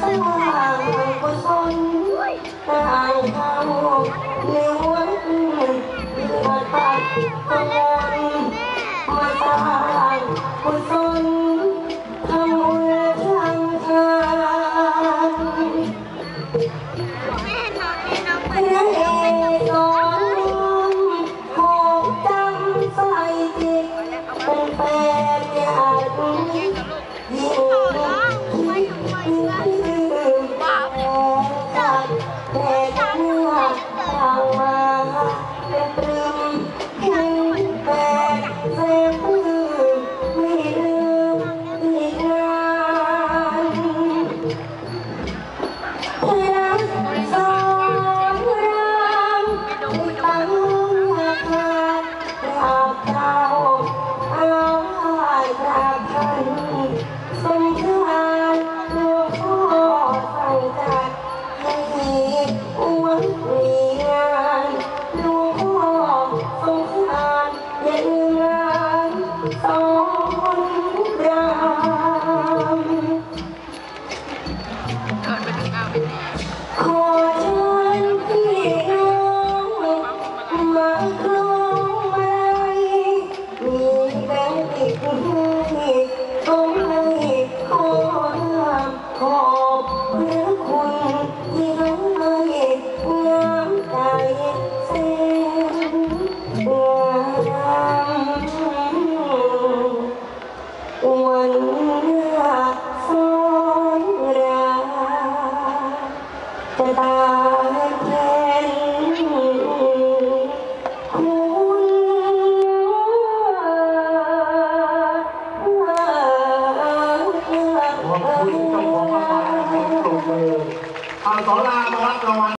สร้างบุญกุศลเขาในวันเดือดตัดตะวันี้างกุศลทำบุทำทานทำง 哭。 คุณเจ้าของมากๆปรบมือทางสอนรามมารับรางวัล